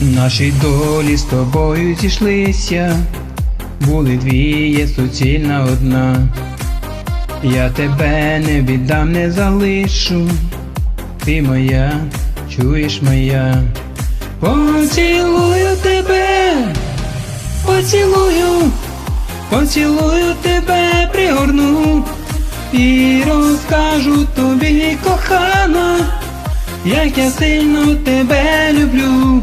Наші долі з тобою зійшлися, були дві, є суцільна одна. Я тебе не віддам, не залишу, ти моя, чуєш моя. Поцілую тебе, поцілую, поцілую тебе, пригорну і розкажу тобі, кохана, як я сильно тебе люблю.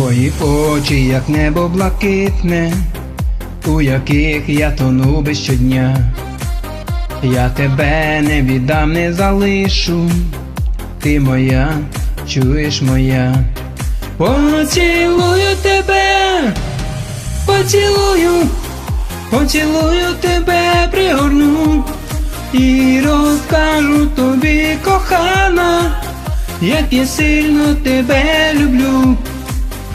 Твої очі, як небо блакитне, у яких я тону без щодня. Я тебе не віддам, не залишу, ти моя, чуєш моя. Поцілую тебе, поцілую, поцілую тебе, пригорну і розкажу тобі, кохана, як я сильно тебе люблю.